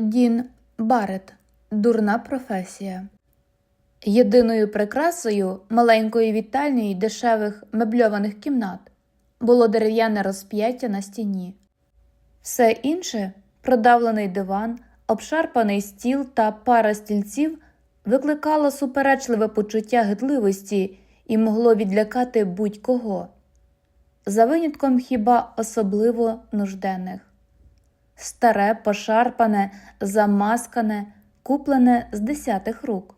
Дін Барет дурна професія. Єдиною прикрасою маленької вітальні й дешевих мебльованих кімнат було дерев'яне розп'яття на стіні. Все інше продавлений диван, обшарпаний стіл та пара стільців викликало суперечливе почуття гидливості і могло відлякати будь-кого, за винятком хіба особливо нужденних старе, пошарпане, замаскане, куплене з десятих рук.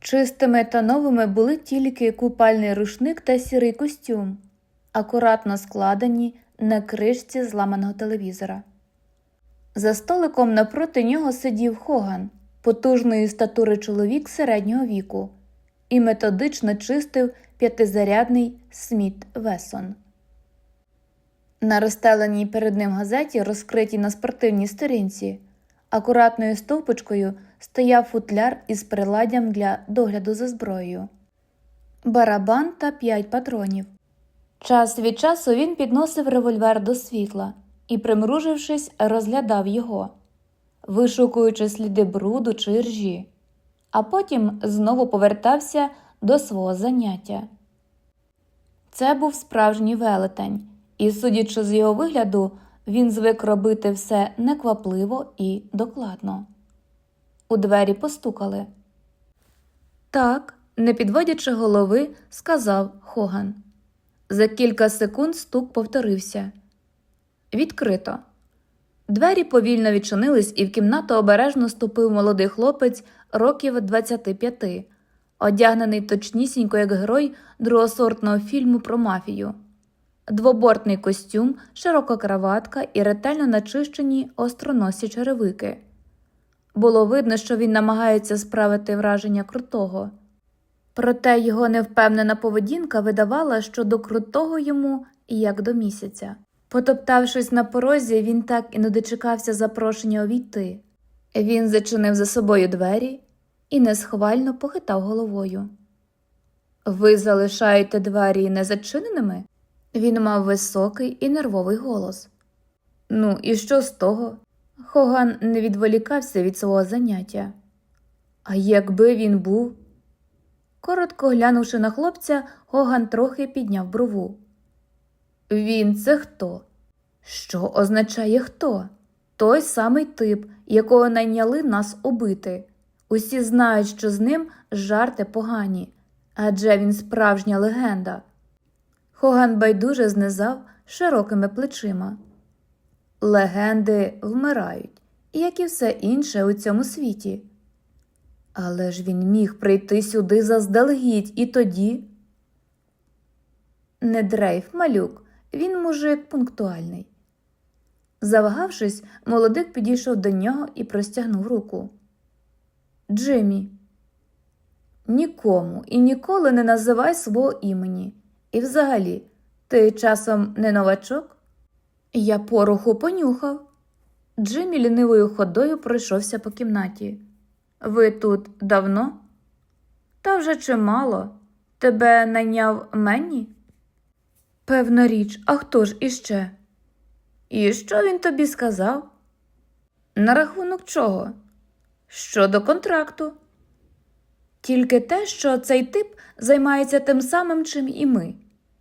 Чистими та новими були тільки купальний рушник та сірий костюм, акуратно складені на кришці зламаного телевізора. За столиком напроти нього сидів Хоган, потужної статури чоловік середнього віку, і методично чистив п'ятизарядний Сміт Весон. На розстеленій перед ним газеті, розкритій на спортивній сторінці, акуратною стовпочкою стояв футляр із приладдям для догляду за зброєю, барабан та п'ять патронів. Час від часу він підносив револьвер до світла і, примружившись, розглядав його, вишукуючи сліди бруду чи ржі, а потім знову повертався до свого заняття. Це був справжній велетень, і, судячи з його вигляду, він звик робити все неквапливо і докладно. У двері постукали. Так, не підводячи голови, сказав Хоган. За кілька секунд стук повторився. Відкрито. Двері повільно відчинились, і в кімнату обережно ступив молодий хлопець років 25, одягнений точнісінько як герой другосортного фільму про мафію. Двобортний костюм, широка краватка і ретельно начищені остроносі черевики. Було видно, що він намагається справити враження крутого. Проте його невпевнена поведінка видавала, що до крутого йому як до місяця. Потоптавшись на порозі, він так і не дочекався запрошення увійти. Він зачинив за собою двері і несхвально похитав головою. Ви залишаєте двері незачиненими? Він мав високий і нервовий голос. Ну, і що з того? Хоган не відволікався від свого заняття. А якби він був. Коротко глянувши на хлопця, Хоган трохи підняв брову. Він це хто? Що означає хто? Той самий тип, якого найняли нас убити. Усі знають, що з ним жарти погані, адже він справжня легенда. Хоган байдуже знизав широкими плечима. Легенди вмирають, як і все інше у цьому світі. Але ж він міг прийти сюди заздалегідь і тоді. Не дрейф, малюк, він мужик пунктуальний. Завагавшись, молодик підійшов до нього і простягнув руку. Джиммі, нікому і ніколи не називай свого імені. І взагалі, ти часом не новачок? Я пороху понюхав. Джиммі лінивою ходою пройшовся по кімнаті. Ви тут давно? Та вже чимало. Тебе найняв Менні? Певна річ, а хто ж іще? І що він тобі сказав? На рахунок чого? Щодо контракту. Тільки те, що цей тип займається тим самим, чим і ми,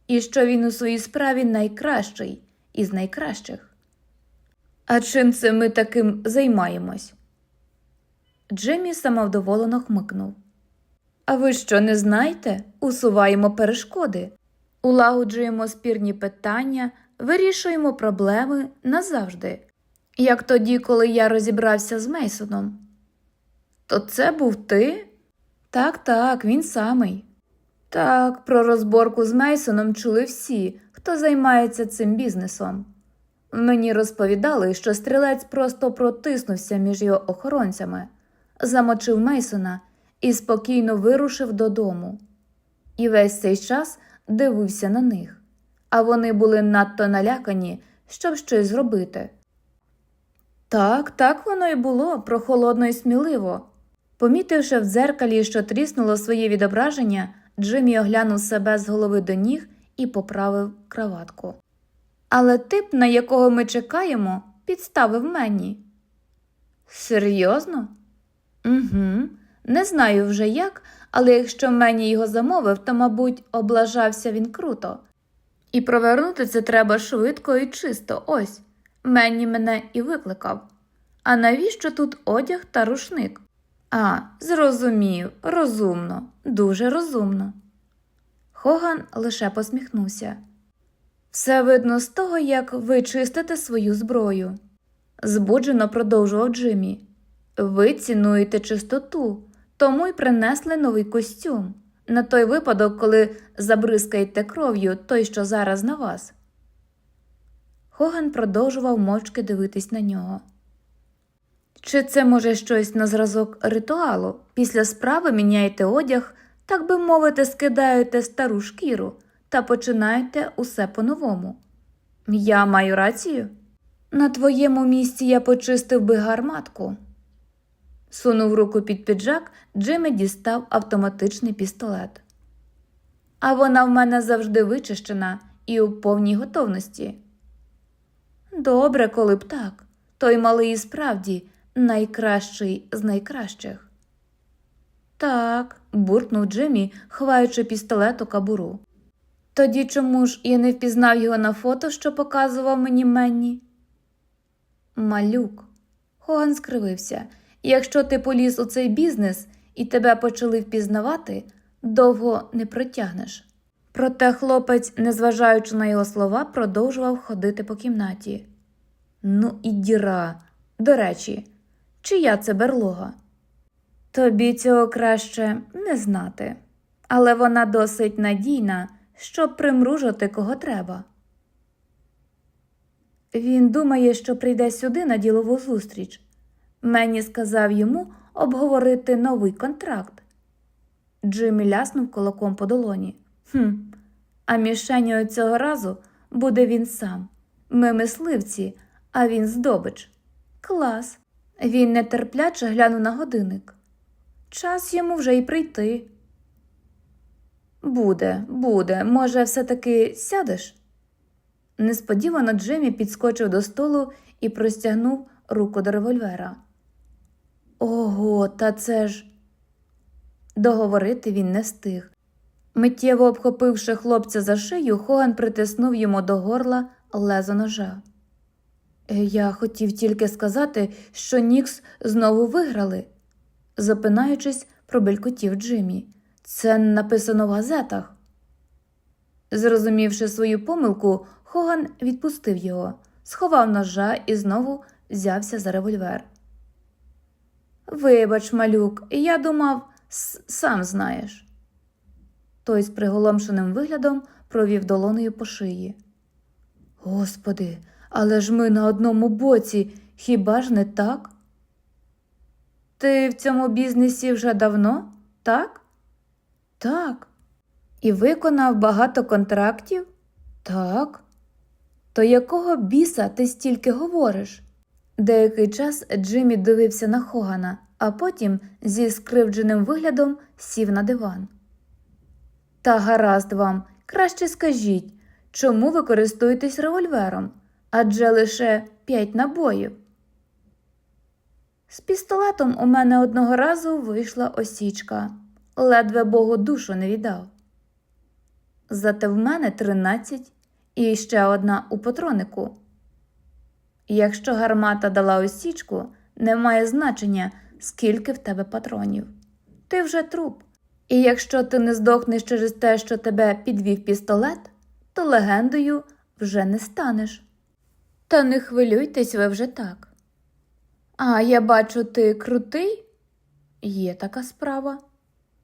і що він у своїй справі найкращий із найкращих. А чим це ми таким займаємось? Джиммі самовдоволено хмикнув. А ви що не знаєте? Усуваємо перешкоди, улагоджуємо спірні питання, вирішуємо проблеми назавжди, як тоді, коли я розібрався з Мейсоном. То це був ти? Так, так, він самий. Так, про розборку з Мейсоном чули всі, хто займається цим бізнесом. Мені розповідали, що стрілець просто протиснувся між його охоронцями, замочив Мейсона і спокійно вирушив додому. І весь цей час дивився на них, а вони були надто налякані, щоб щось зробити. Так, так воно й було, прохолодно і сміливо. Помітивши в дзеркалі, що тріснуло своє відображення, Джиммі оглянув себе з голови до ніг і поправив краватку. Але тип, на якого ми чекаємо, підставив мені. Серйозно? Угу. Не знаю вже як, але якщо мені його замовив, то, мабуть, облажався він круто. І провернути це треба швидко і чисто. Ось. Мені мене і викликав. А навіщо тут одяг та рушник? А, зрозумів, розумно, дуже розумно. Хоган лише посміхнувся. Все видно з того, як ви чистите свою зброю. Збуджено продовжував Джиммі. Ви цінуєте чистоту, тому й принесли новий костюм на той випадок, коли забризкаєте кров'ю той, що зараз на вас. Хоган продовжував мовчки дивитись на нього. Чи це може щось на зразок ритуалу? Після справи міняєте одяг, так би мовити, скидаєте стару шкіру та починаєте усе по-новому. Я маю рацію? На твоєму місці я почистив би гарматку. Сунув руку під піджак, Джиммі дістав автоматичний пістолет. А вона в мене завжди вичищена і у повній готовності. Добре, коли б так. Той малий і справді найкращий з найкращих. Так, буркнув Джиммі, ховаючи пістолет у кабуру. Тоді чому ж я не впізнав його на фото, що показував мені Менні? Малюк. Хоган скривився. Якщо ти поліз у цей бізнес і тебе почали впізнавати, довго не протягнеш. Проте хлопець, незважаючи на його слова, продовжував ходити по кімнаті. Ну і діра. До речі, чия це берлога? Тобі цього краще не знати, але вона досить надійна, щоб примружити кого треба. Він думає, що прийде сюди на ділову зустріч. Мені сказав йому обговорити новий контракт. Джиммі ляснув кулаком по долоні. Хм, а мішенью цього разу буде він сам. Ми мисливці, а він здобич. Клас. Він нетерпляче глянув на годинник. Час йому вже й прийти. Буде, буде. Може, все-таки сядеш? Несподівано Джиммі підскочив до столу і простягнув руку до револьвера. Ого, та це ж. Договорити він не встиг. Миттєво обхопивши хлопця за шию, Хоган притиснув йому до горла лезо ножа. «Е, Я хотів тільки сказати, що Нікс знову виграли, запинаючись, пробелькотів Джиммі. Це написано в газетах. Зрозумівши свою помилку, Хоган відпустив його, сховав ножа і знову взявся за револьвер. Вибач, малюк, я думав, сам знаєш. Той з приголомшеним виглядом провів долонею по шиї. Господи, але ж ми на одному боці, хіба ж не так? Ти в цьому бізнесі вже давно, так? Так. І виконав багато контрактів? Так. То якого біса ти стільки говориш? Деякий час Джиммі дивився на Хогана, а потім зі скривдженим виглядом сів на диван. Та гаразд вам, краще скажіть, чому ви користуєтесь револьвером? Адже лише п'ять набоїв. З пістолетом у мене одного разу вийшла осічка, ледве Богу душу не віддав. Зате в мене тринадцять і ще одна у патронику. Якщо гармата дала осічку, не має значення, скільки в тебе патронів. Ти вже труп. І якщо ти не здохнеш через те, що тебе підвів пістолет, то легендою вже не станеш. Та не хвилюйтесь ви вже так. А я бачу, ти крутий? Є така справа.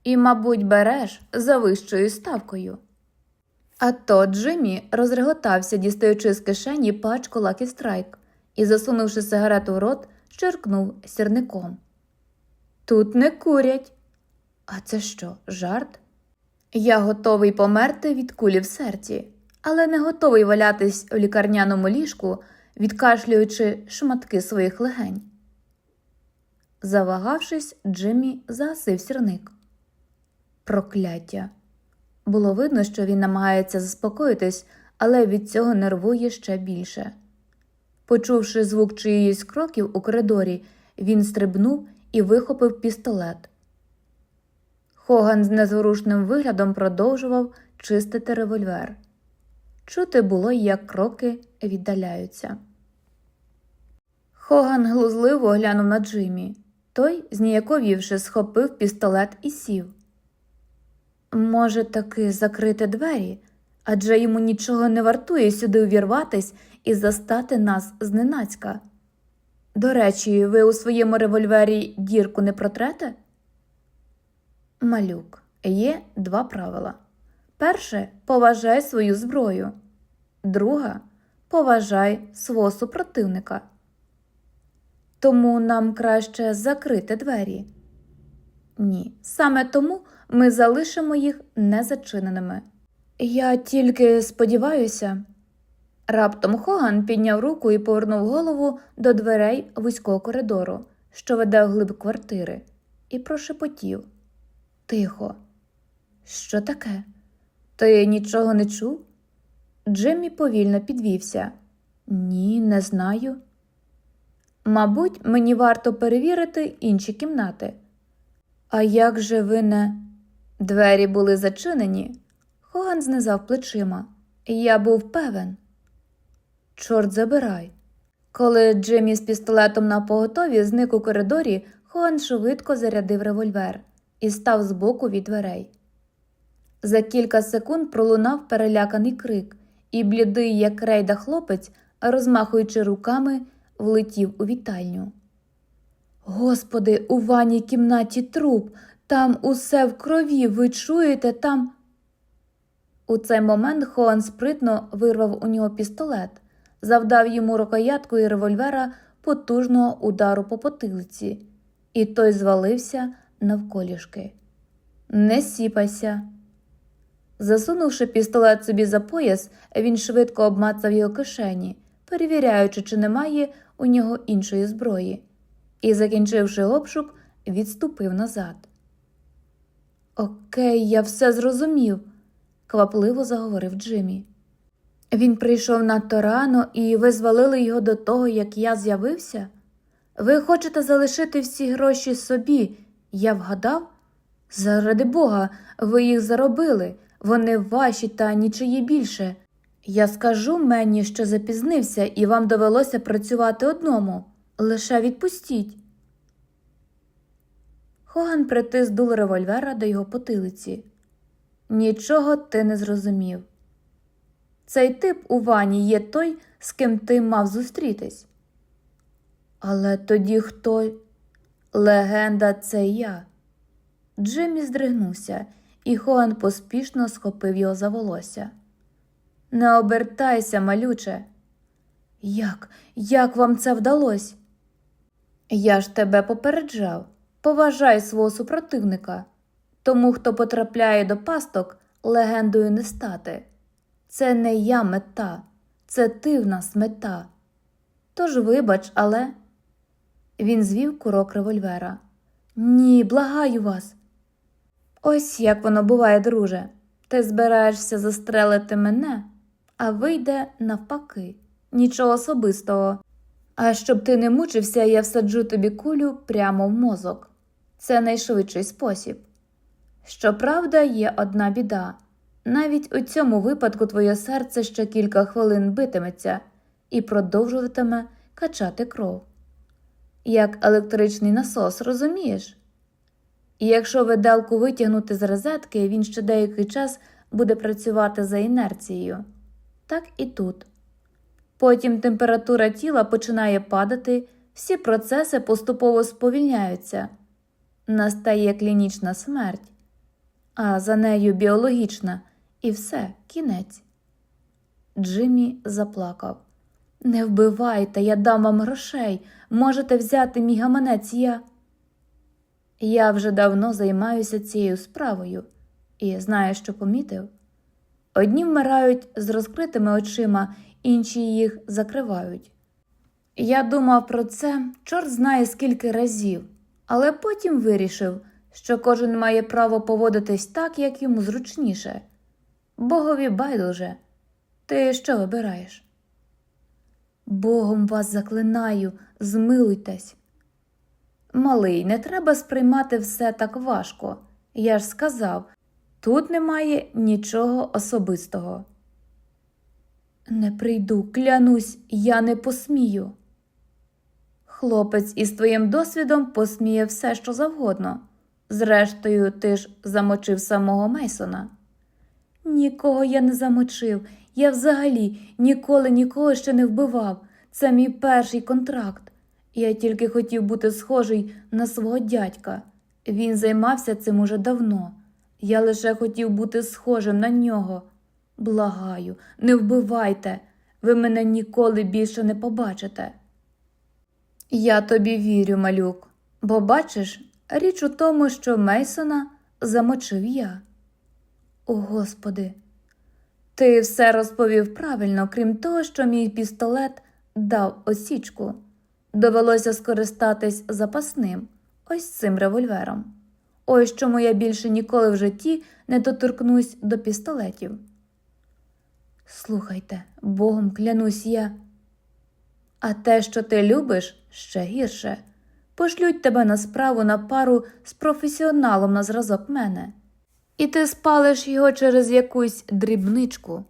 І, мабуть, береш за вищою ставкою. А то Джиммі розреготався, дістаючи з кишені пачку Lucky Strike і, засунувши сигарету в рот, черкнув сірником. Тут не курять. А це що, жарт? Я готовий померти від кулі в серці, але не готовий валятись в лікарняному ліжку, відкашлюючи шматки своїх легень. Завагавшись, Джиммі загасив сірник. Прокляття. Було видно, що він намагається заспокоїтись, але від цього нервує ще більше. Почувши звук чиїсь кроків у коридорі, він стрибнув і вихопив пістолет. Хоган з незворушним виглядом продовжував чистити револьвер. Чути було, як кроки віддаляються. Хоган глузливо глянув на Джиммі. Той, зніяковівши, схопив пістолет і сів. Може, таки закрити двері, адже йому нічого не вартує сюди увірватись і застати нас зненацька. До речі, ви у своєму револьвері дірку не протрете? Малюк, є два правила. Перше поважай свою зброю. Друга поважай свого супротивника. Тому нам краще закрити двері. Ні, саме тому ми залишимо їх незачиненими. Я тільки сподіваюся. Раптом Хоган підняв руку і повернув голову до дверей вузького коридору, що веде вглиб квартири, і прошепотів Тихо. Що таке? Ти нічого не чув? Джиммі повільно підвівся. Ні, не знаю. Мабуть, мені варто перевірити інші кімнати. А як же ви не. Двері були зачинені. Хоган знизав плечима. Я був певен. Чорт забирай. Коли Джиммі з пістолетом на поготові зник у коридорі, Хоган швидко зарядив револьвер і став збоку від дверей. За кілька секунд пролунав переляканий крик, і блідий, як крейда хлопець, розмахуючи руками, влетів у вітальню. Господи, у ванній кімнаті труп, там усе в крові, ви чуєте там. У цей момент Хоан спритно вирвав у нього пістолет, завдав йому рукояткою револьвера потужного удару по потилиці, і той звалився навколішки. Не сіпайся. Засунувши пістолет собі за пояс, він швидко обмацав його кишені, перевіряючи, чи немає у нього іншої зброї, і, закінчивши обшук, відступив назад. Окей, я все зрозумів, квапливо заговорив Джиммі. Він прийшов надто рано, і ви звалили його до того, як я з'явився? Ви хочете залишити всі гроші собі, я вгадав? Заради Бога, ви їх заробили, вони ваші та нічиї більше. Я скажу мені, що запізнився, і вам довелося працювати одному. Лише відпустіть. Хоган притис дул револьвера до його потилиці. Нічого ти не зрозумів. Цей тип у вані є той, з ким ти мав зустрітись. Але тоді хто? Легенда це я. Джиммі здригнувся, і Хоан поспішно схопив його за волосся. Не обертайся, малюче. Як, як вам це вдалося? Я ж тебе попереджав. Поважай свого супротивника. Тому, хто потрапляє до пасток, легендою не стати. Це не я мета, це ти в нас мета. Тож, вибач, але. Він звів курок револьвера. Ні, благаю вас. Ось як воно буває, друже. Ти збираєшся застрелити мене, а вийде навпаки, нічого особистого. А щоб ти не мучився, я всаджу тобі кулю прямо в мозок. Це найшвидший спосіб. Щоправда, є одна біда. Навіть у цьому випадку твоє серце ще кілька хвилин битиметься і продовжуватиме качати кров. Як електричний насос, розумієш? І якщо виделку витягнути з розетки, він ще деякий час буде працювати за інерцією. Так і тут. Потім температура тіла починає падати, всі процеси поступово сповільняються. Настає клінічна смерть, а за нею біологічна, і все, кінець. Джиммі заплакав. Не вбивайте, я дам вам грошей. Можете взяти мій гаманець я. Я вже давно займаюся цією справою і знаю, що помітив. Одні вмирають з розкритими очима, інші їх закривають. Я думав про це, чорт знає скільки разів, але потім вирішив, що кожен має право поводитись так, як йому зручніше. Богові байдуже. Ти що вибираєш? Богом вас заклинаю, змилуйтесь. Малий, не треба сприймати все так важко. Я ж сказав, тут немає нічого особистого. Не прийду, клянусь, я не посмію. Хлопець із твоїм досвідом посміє все, що завгодно. Зрештою, ти ж замочив самого Мейсона. Нікого я не замочив. Я взагалі ніколи нікого ще не вбивав. Це мій перший контракт. Я тільки хотів бути схожий на свого дядька. Він займався цим уже давно. Я лише хотів бути схожим на нього. Благаю, не вбивайте, ви мене ніколи більше не побачите. Я тобі вірю, малюк, бо бачиш, річ у тому, що Мейсона замочив я. О, Господи, ти все розповів правильно, крім того, що мій пістолет дав осічку. Довелося скористатись запасним, ось цим револьвером. Ось чому я більше ніколи в житті не доторкнусь до пістолетів. Слухайте, Богом клянусь я. А те, що ти любиш, ще гірше. Пошлють тебе на справу на пару з професіоналом на зразок мене, і ти спалиш його через якусь дрібничку.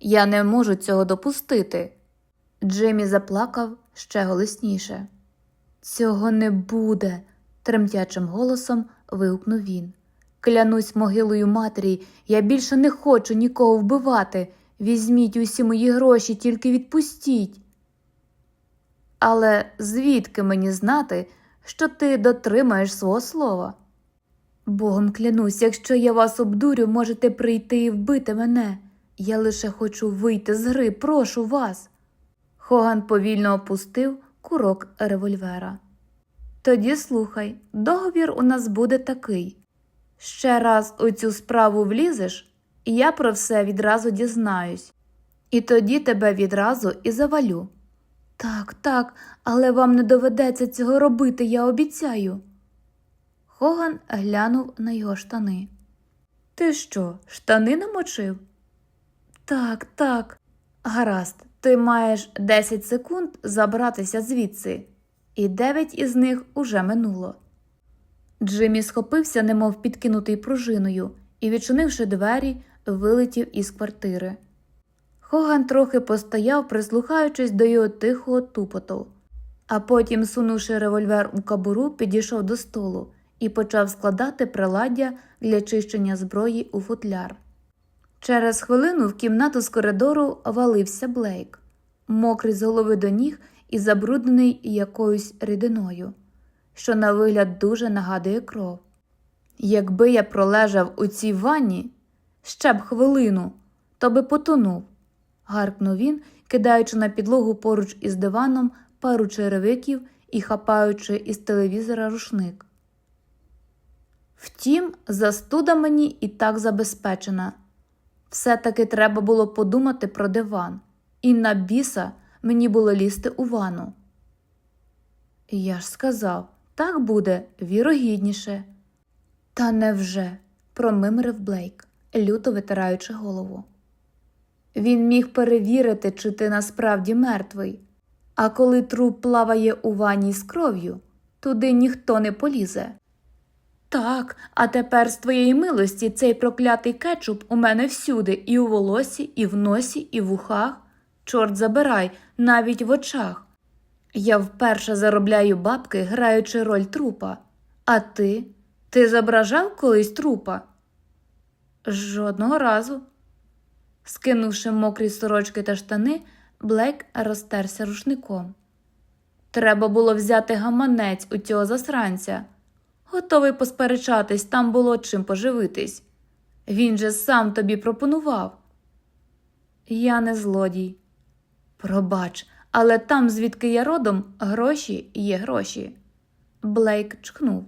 Я не можу цього допустити. Джиммі заплакав ще голосніше. Цього не буде, тремтячим голосом вигукнув він. Клянусь могилою матері, я більше не хочу нікого вбивати. Візьміть усі мої гроші, тільки відпустіть. Але звідки мені знати, що ти дотримаєш свого слова? Богом клянусь, якщо я вас обдурю, можете прийти і вбити мене. Я лише хочу вийти з гри, прошу вас. Хоган повільно опустив курок револьвера. Тоді слухай, договір у нас буде такий. Ще раз у цю справу влізеш, і я про все відразу дізнаюсь. І тоді тебе відразу і завалю. Так, так, але вам не доведеться цього робити, я обіцяю. Хоган глянув на його штани. Ти що, штани намочив? Так, так. Гаразд, ти маєш 10 секунд забратися звідси, і 9 із них уже минуло. Джиммі схопився, немов підкинутий пружиною, і, відчинивши двері, вилетів із квартири. Хоган трохи постояв, прислухаючись до його тихого тупоту, а потім, сунувши револьвер у кабуру, підійшов до столу і почав складати приладдя для чищення зброї у футляр. Через хвилину в кімнату з коридору валився Блейк, мокрий з голови до ніг і забруднений якоюсь рідиною, що на вигляд дуже нагадує кров. Якби я пролежав у цій ванні ще б хвилину, то би потонув, гаркнув він, кидаючи на підлогу поруч із диваном пару черевиків і хапаючи із телевізора рушник. Втім, застуда мені і так забезпечена. Все-таки треба було подумати про диван, і на біса мені було лізти у ванну. Я ж сказав, так буде вірогідніше. Та невже? промимрив Блейк, люто витираючи голову. Він міг перевірити, чи ти насправді мертвий, а коли труп плаває у ванні з кров'ю, туди ніхто не полізе. Так, а тепер з твоєї милості цей проклятий кетчуп у мене всюди, і у волосі, і в носі, і в ухах. Чорт забирай, навіть в очах. Я вперше заробляю бабки, граючи роль трупа. А ти? Ти зображав колись трупа? Жодного разу. Скинувши мокрі сорочки та штани, Блек розтерся рушником. Треба було взяти гаманець у цього засранця. Готовий посперечатись, там було чим поживитись. Він же сам тобі пропонував. Я не злодій. Пробач, але там, звідки я родом, гроші є гроші. Блейк чкнув.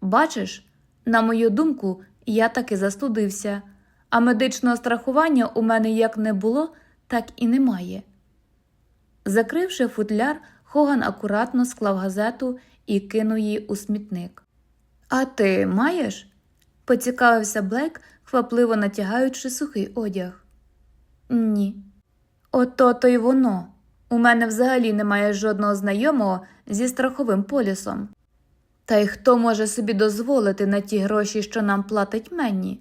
Бачиш, на мою думку, я таки застудився, а медичного страхування у мене як не було, так і немає. Закривши футляр, Хоган акуратно склав газету і кинув її у смітник. А ти маєш? поцікавився Блек, хвапливо натягаючи сухий одяг. Ні. Ото то й воно. У мене взагалі немає жодного знайомого зі страховим полісом. Та й хто може собі дозволити на ті гроші, що нам платить Менні?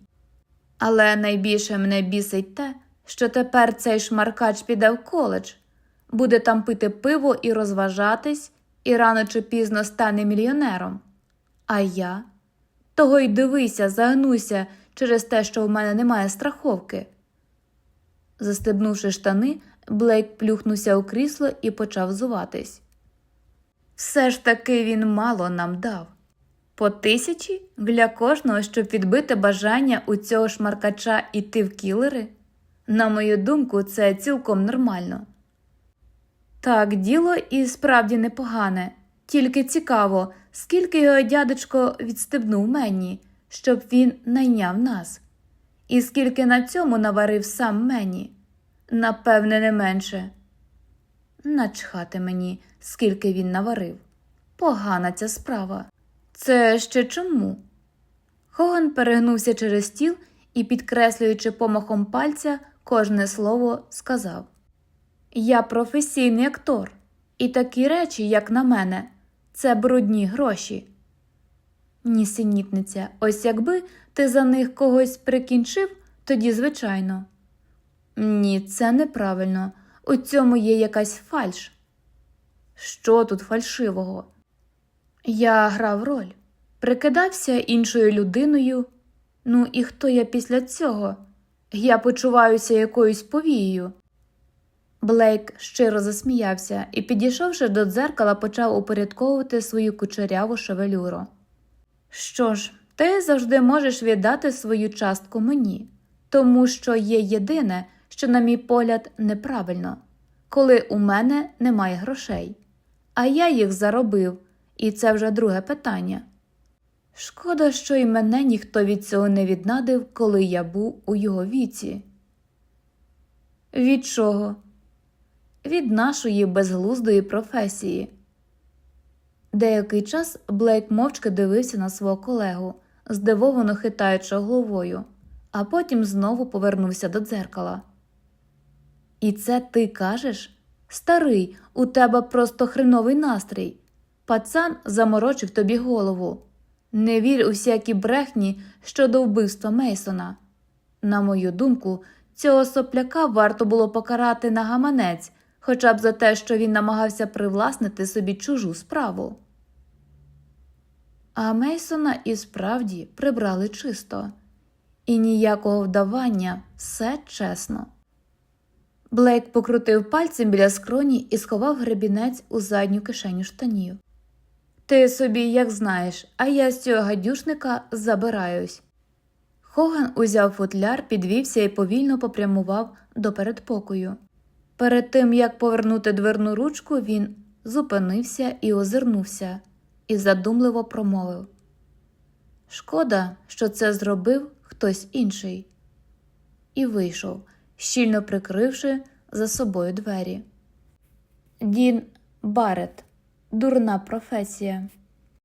Але найбільше мене бісить те, що тепер цей шмаркач піде в коледж, буде там пити пиво і розважатись, і рано чи пізно стане мільйонером. А я? Того й дивися, загнуся через те, що в мене немає страховки. Застебнувши штани, Блейк плюхнувся у крісло і почав зуватись. Все ж таки він мало нам дав. По тисячі для кожного, щоб відбити бажання у цього шмаркача іти в кілери? На мою думку, це цілком нормально. Так, діло і справді непогане, тільки цікаво, скільки його дядечко відстебнув мені, щоб він найняв нас, і скільки на цьому наварив сам мені. Напевне, не менше. Начхати мені, скільки він наварив. Погана ця справа. Це ще чому? Хоган перегнувся через стіл і, підкреслюючи помахом пальця, кожне слово сказав: Я професійний актор, і такі речі, як на мене, це брудні гроші. Нісенітниця, ось якби ти за них когось прикінчив, тоді звичайно. Ні, це неправильно. У цьому є якась фальш. Що тут фальшивого? Я грав роль, прикидався іншою людиною. Ну і хто я після цього? Я почуваюся якоюсь повією. Блейк щиро засміявся і, підійшовши до дзеркала, почав упорядковувати свою кучеряву шевелюру. Що ж, ти завжди можеш віддати свою частку мені, тому що є єдине, що, на мій погляд, неправильно, коли у мене немає грошей, а я їх заробив, і це вже друге питання. Шкода, що й мене ніхто від цього не віднадив, коли я був у його віці. Від чого? Від нашої безглуздої професії. Деякий час Блейк мовчки дивився на свого колегу, здивовано хитаючи головою, а потім знову повернувся до дзеркала. І це ти кажеш? Старий, у тебе просто хреновий настрій. Пацан заморочив тобі голову. Не вір у всякі брехні щодо вбивства Мейсона. На мою думку, цього сопляка варто було покарати на гаманець, хоча б за те, що він намагався привласнити собі чужу справу. А Мейсона і справді прибрали чисто, і ніякого вдавання, все чесно. Блейк покрутив пальцем біля скроні і сховав гребінець у задню кишеню штанів. Ти собі як знаєш, а я з цього гадюшника забираюсь. Хоган узяв футляр, підвівся і повільно попрямував до передпокою. Перед тим як повернути дверну ручку, він зупинився і озирнувся, і задумливо промовив Шкода, що це зробив хтось інший. І вийшов, щільно прикривши за собою двері. Дін Барет. Дурна професія.